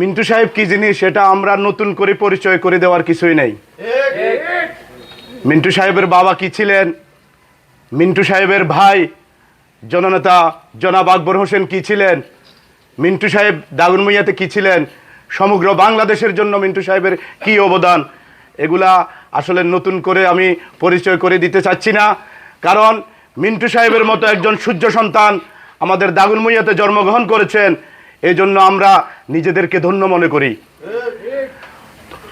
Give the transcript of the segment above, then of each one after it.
মিন্টু সাহেব কি জিনিস সেটা আমরা নতুন করে পরিচয় করে দেওয়ার কিছুই নেই। মিন্টু সাহেবের বাবা কি ছিলেন? মিন্টু সাহেবের ভাই জননেতা জনাব আকবর হোসেন কি ছিলেন? মিন্টু সাহেব দাগুনমইয়াতে কি ছিলেন? সমগ্র বাংলাদেশের জন্য মিন্টু সাহেবের কি অবদান? এগুলা আসলে নতুন করে আমি পরিচয় করে দিতে চাচ্ছি না। কারণ মিন্টু সাহেবের মতো একজন সূর্য সন্তান আমাদের দাগুনমইয়াতে জন্মগ্রহণ করেছেন। এই জন্য আমরা নিজেদেরকে ধন্য মনে করি।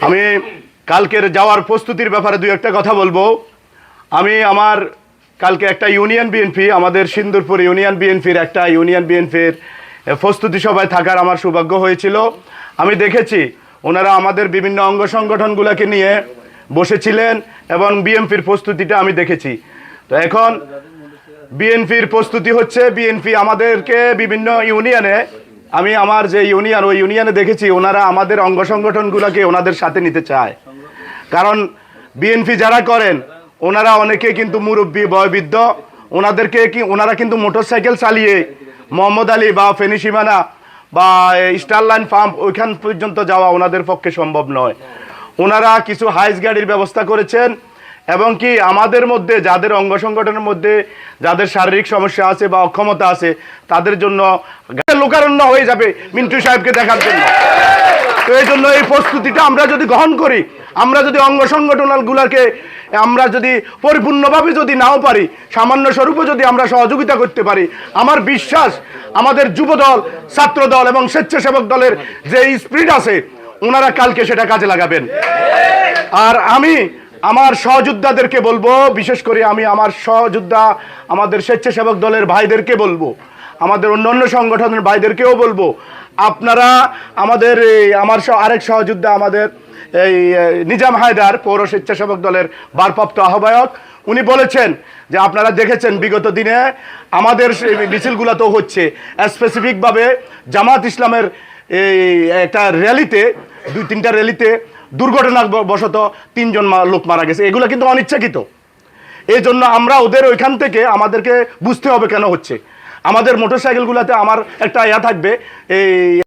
আমি কালকের যাওয়ার প্রস্তুতির ব্যাপারে দুই একটা কথা বলব। আমি আমার কালকে একটা ইউনিয়ন বিএনপি আমাদের সিন্দুরপুর ইউনিয়ন বিএনপির একটা ইউনিয়ন বিএনপির প্রস্তুতি সভায় থাকার আমার সৌভাগ্য হয়েছিল। আমি দেখেছি ওনারা আমাদের বিভিন্ন অঙ্গ সংগঠনগুলোকে নিয়ে বসেছিলেন এবং বিএনপির প্রস্তুতিটা আমি দেখেছি। তো এখন বিএনপির প্রস্তুতি হচ্ছে বিএনপি আমাদেরকে বিভিন্ন ইউনিয়নে আমি আমার যে ইউনিয়ন, ওই ইউনিয়নে দেখেছি ওনারা আমাদের অঙ্গ সংগঠনগুলোকে ওনাদের সাথে নিতে চায়। কারণ বিএনপি যারা করেন, ওনারা অনেকে কিন্তু মুরব্বী, বয়বৃদ্ধ, ওনাদেরকে কি, ওনারা কিন্তু মোটরসাইকেল চালিয়ে মোহাম্মদ আলী বা ফেনিসিমানা বা স্টারলাইন ফার্ম ওইখান পর্যন্ত যাওয়া ওনাদের পক্ষে সম্ভব নয়। ওনারা কিছু হাইস গাড়ির ব্যবস্থা করেছেন এবং কি আমাদের মধ্যে, যাদের অঙ্গ সংগঠনের মধ্যে যাদের শারীরিক সমস্যা আছে বা অক্ষমতা আছে, তাদের জন্য লোকারণ্য হয়ে যাবে মিন্টু সাহেবকে দেখার জন্য। তো এই জন্য এই প্রস্তুতিটা আমরা যদি গ্রহণ করি, আমরা যদি অঙ্গ সংগঠনগুলোকে আমরা যদি পরিপূর্ণভাবে যদি নাও পারি, সামান্য স্বরূপও যদি আমরা সহযোগিতা করতে পারি, আমার বিশ্বাস আমাদের যুবদল, ছাত্রদল এবং স্বেচ্ছাসেবক দলের যে স্পিরিট আছে, ওনারা কালকে সেটা কাজে লাগাবেন। আর আমি আমার সহযোদ্ধাদেরকে বলব, বিশেষ করে আমি আমার সহযোদ্ধা, আমাদের স্বেচ্ছাসেবক দলের ভাইদেরকে বলব, আমাদের অন্য অন্য সংগঠনের ভাইদেরকেও বলব, আপনারা আমাদের আমার আরেক সহযোদ্ধা আমাদের এই নিজাম হায়দার, পৌর স্বেচ্ছাসেবক দলের ভারপ্রাপ্ত আহ্বায়ক, উনি বলেছেন যে আপনারা দেখেছেন বিগত দিনে আমাদের মিছিলগুলো তো হচ্ছে স্পেসিফিকভাবে জামাত ইসলামের এই, একটা র্যালিতে দুই তিনটা র্যালিতে দুর্ঘটনা বশত তিনজন লোক মারা গেছে। এগুলো কিন্তু অনিচ্ছাকৃত। এই জন্য আমরা ওদের ওইখান থেকে আমাদেরকে বুঝতে হবে কেন হচ্ছে। আমাদের মোটরসাইকেলগুলোতে আমার একটা ইয়া থাকবে, এই